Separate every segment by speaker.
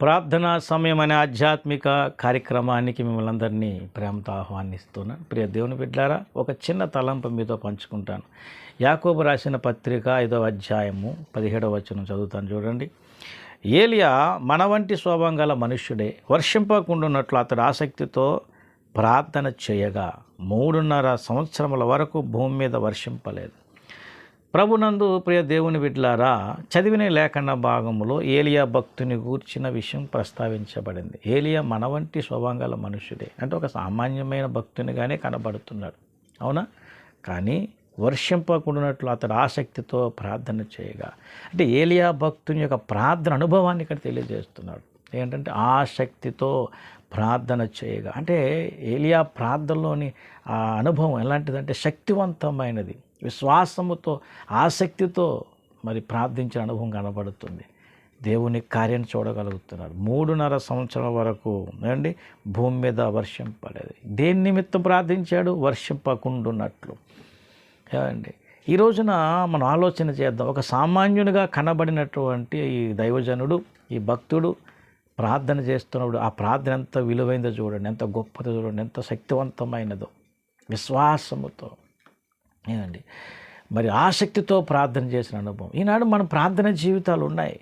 Speaker 1: ప్రార్థనా సమయం అనే ఆధ్యాత్మిక కార్యక్రమానికి మిమ్మల్ని అందరినీ ప్రేమతో ఆహ్వానిస్తున్నాను ప్రియ దేవుని బిడ్డారా ఒక చిన్న తలంపు మీతో పంచుకుంటాను. యాకోబు రాసిన పత్రిక ఐదవ అధ్యాయము పదిహేడవ వచనం చదువుతాను చూడండి. ఏలియా మన వంటి స్వభావం గల మనుష్యుడే వర్షింపకుండున్నట్లు అతడు ఆసక్తితో ప్రార్థన చేయగా మూడున్నర సంవత్సరముల వరకు భూమి మీద వర్షింపలేదు. ప్రభునందు ప్రియ దేవుని బిడ్లారా చదివిన లేఖన భాగంలో ఏలియా భక్తుని గూర్చిన విషయం ప్రస్తావించబడింది. ఏలియా మన వంటి స్వభావం మనుషుడే. అంటే ఒక సామాన్యమైన భక్తునిగానే కనబడుతున్నాడు. అవునా? కానీ వర్షింపకుండానట్లు అతడు ఆసక్తితో ప్రార్థన చేయగా అంటే ఏలియా భక్తుని యొక్క ప్రార్థన అనుభవాన్ని ఇక్కడ తెలియజేస్తున్నాడు. ఏంటంటే ఆసక్తితో ప్రార్థన చేయగా. అంటే ఏలియా ప్రార్థనలోని ఆ అనుభవం ఎలాంటిదంటే శక్తివంతమైనది. విశ్వాసముతో ఆసక్తితో మరి ప్రార్థించిన అనుభవం కనబడుతుంది. దేవుని కార్యం చూడగలుగుతున్నారు. మూడున్నర సంవత్సరం వరకు అండి భూమి మీద వర్షం పడేది దేని నిమిత్తం ప్రార్థించాడు? వర్షింపకుండున్నట్లు ఏమండి? ఈ రోజున మనం ఆలోచన చేద్దాం. ఒక సామాన్యునిగా కనబడినటువంటి ఈ దైవజనుడు ఈ భక్తుడు ప్రార్థన చేస్తున్నప్పుడు ఆ ప్రార్థన ఎంత విలువైందో చూడండి. ఎంత గొప్పదో చూడండి. ఎంత శక్తివంతమైనదో. విశ్వాసముతో. ఏమండి? మరి ఆసక్తితో ప్రార్థన చేసిన అనుభవం. ఈనాడు మన ప్రార్థన జీవితాలు ఉన్నాయి.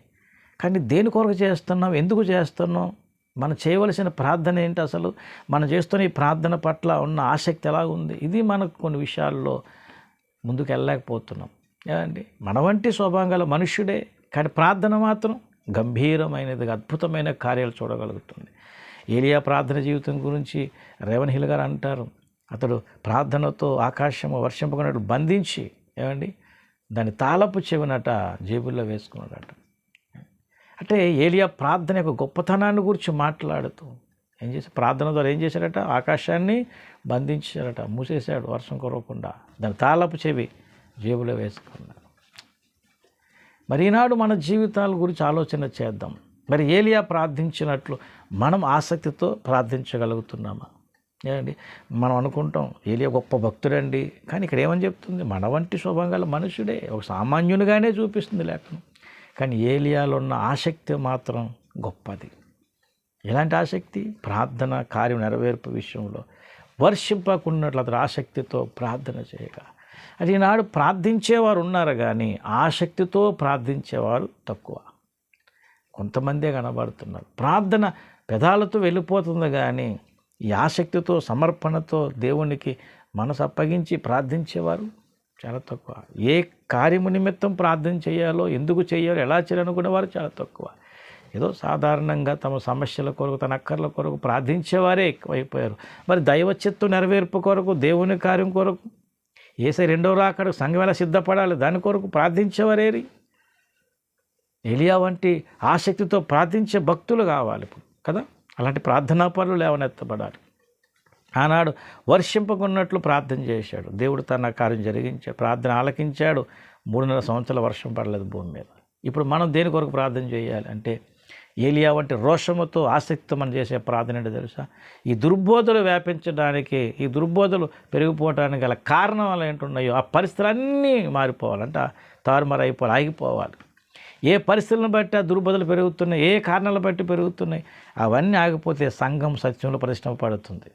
Speaker 1: కానీ దేని కొరకు చేస్తున్నాం? ఎందుకు చేస్తున్నాం? మనం చేయవలసిన ప్రార్థన ఏంటి అసలు? మనం చేస్తున్న ఈ ప్రార్థన పట్ల ఉన్న ఆసక్తి ఎలా ఉంది ఇది మనకు కొన్ని విషయాల్లో ముందుకు వెళ్ళలేకపోతున్నాం ఏమండి? మన వంటి స్వభావం గల మనుష్యుడే కానీ ప్రార్థన మాత్రం గంభీరమైనది అద్భుతమైన కార్యాలు చూడగలుగుతుంది. ఏలియా ప్రార్థన జీవితం గురించి రేవన్ హిల్ గారు అంటారు. అతడు ప్రార్థనతో ఆకాశము వర్షంపకున్నట్టు బంధించి ఏమండి? దాని తాళపు చెవినట జేబుల్లో వేసుకున్నాడట. అంటే ఏలియా ప్రార్థన యొక్క గొప్పతనాన్ని గురించి మాట్లాడుతూ ఏం చేసి ప్రార్థన ద్వారా ఏం చేశాడట? ఆకాశాన్ని బంధించాడట మూసేశాడు వర్షం కురవకుండా. దాని తాళపు చెవి జేబులో వేసుకున్నాడు. మరి ఈనాడు మన జీవితాల గురించి ఆలోచన చేద్దాం. మరి ఏలియా ప్రార్థించినట్లు మనం ఆసక్తితో ప్రార్థించగలుగుతున్నామా? ఏమండి? మనం అనుకుంటాం ఏలియా గొప్ప భక్తుడండి. కానీ ఇక్కడ ఏమని చెప్తుంది? మన వంటి స్వభావం మనుషుడే ఒక సామాన్యునిగానే చూపిస్తుంది లేఖనం. కానీ ఏలియాలో ఉన్న ఆసక్తి మాత్రం గొప్పది. ఎలాంటి ఆసక్తి? ప్రార్థన కార్యం నెరవేర్పు విషయంలో వర్షింపకున్నట్లు అతడు ఆసక్తితో ప్రార్థన చేయగా అది ఈనాడు ప్రార్థించేవారు ఉన్నారు కానీ ఆసక్తితో ప్రార్థించేవారు తక్కువ. కొంతమందే కనబడుతున్నారు. ప్రార్థన పెదాలతో వెళ్ళిపోతుంది కానీ ఈ ఆసక్తితో సమర్పణతో దేవునికి మనసు అప్పగించి ప్రార్థించేవారు? చాలా తక్కువ. ఏ కార్యము నిమిత్తం ప్రార్థన చేయాలో ఎందుకు చేయాలో ఎలా చేయాలనుకునేవారు చాలా తక్కువ. ఏదో సాధారణంగా తమ సమస్యల కొరకు తన అక్కర్ల కొరకు ప్రార్థించేవారే ఎక్కువైపోయారు. మరి దైవచిత్తు నెరవేర్పు కొరకు దేవుని కార్యం కొరకు ఏసై రెండో రాకడు సంఘమేళ సిద్ధపడాలి దాని కొరకు ప్రార్థించేవారేరి? ఎలియా వంటి ఆసక్తితో ప్రార్థించే భక్తులు కావాలి కదా? అలాంటి ప్రార్థనా పనులు లేవనెత్తబడాలి. ఆనాడు వర్షింపకున్నట్లు ప్రార్థన చేశాడు. దేవుడు తన కార్యం జరిగించాడు ప్రార్థన ఆలకించాడు. మూడున్నర సంవత్సరాల వర్షం పడలేదు భూమి మీద. ఇప్పుడు మనం దేని కొరకు ప్రార్థన చేయాలి అంటే ఏలియా వంటి రోషముతో ఆసక్తితో మనం చేసే ప్రార్థన అంటే తెలుసా? ఈ దుర్బోధలు వ్యాపించడానికి ఈ దుర్బోధలు పెరిగిపోవడానికి గల కారణాలు ఏంటున్నాయో ఆ పరిస్థితులన్నీ మారిపోవాలంట తారుమారు అయిపోవాలి ఆగిపోవాలి. ఏ పరిస్థితులను బట్టి ఆ దుర్బదలు పెరుగుతున్నాయి? ఏ కారణాలను బట్టి పెరుగుతున్నాయి? అవన్నీ ఆగిపోతే సంఘం సత్యంలో పరిశ్రమ పడుతుంది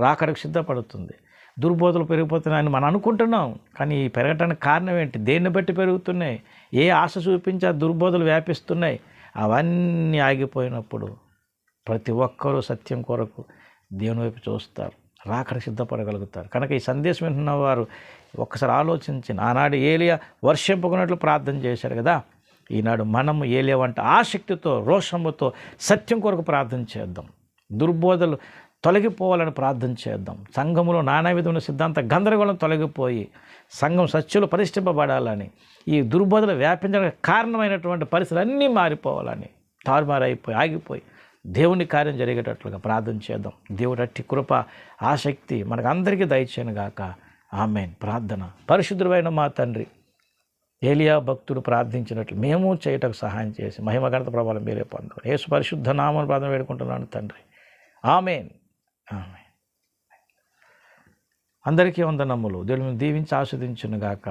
Speaker 1: రాకడకు సిద్ధపడుతుంది. దుర్బోధలు పెరిగిపోతున్నాయని మనం అనుకుంటున్నాం. కానీ ఈ పెరగటానికి కారణం ఏంటి? దేన్ని బట్టి పెరుగుతున్నాయి? ఏ ఆశ చూపించి ఆ దుర్బోధలు వ్యాపిస్తున్నాయి? అవన్నీ ఆగిపోయినప్పుడు ప్రతి ఒక్కరూ సత్యం కొరకు దేవుని వైపు చూస్తారు. రాకడ సిద్ధపడగలుగుతారు. కనుక ఈ సందేశం వింటున్న వారు ఒక్కసారి ఆలోచించి ఆనాడు ఏలియా వర్షింపుకున్నట్లు ప్రార్థన చేశారు కదా? ఈనాడు మనం ఏలేవంటే ఆసక్తితో రోషముతో సత్యం కొరకు ప్రార్థన చేద్దాం. దుర్బోధలు తొలగిపోవాలని ప్రార్థన చేద్దాం. సంఘములో నానా విధమైన సిద్ధాంత గందరగోళం తొలగిపోయి సంఘం సత్యులు పరిష్టింపబడాలని ఈ దుర్బోధలు వ్యాపించడానికి కారణమైనటువంటి పరిస్థితులు అన్నీ మారిపోవాలని తారుమారైపోయి ఆగిపోయి దేవుని కార్యం జరిగేటట్లుగా ప్రార్థన చేద్దాం. దేవుడు అట్టి కృప ఆసక్తి మనకు అందరికీ దయచేయను గాక. ఆమెన్. ప్రార్థన. పరిశుద్ధుడైన మా తండ్రి ఏలియా భక్తుడు ప్రార్థించినట్లు మేము చేయటకు సహాయం చేసి మహిమ గణత ప్రభావం మీరే పొందాం యేసు పరిశుద్ధ నామను ప్రార్థన వేడుకుంటున్నాను తండ్రి. ఆమెన్. ఆమె అందరికీ వందనమ్ములు దేవుని దీవించి ఆస్వాదించును గాక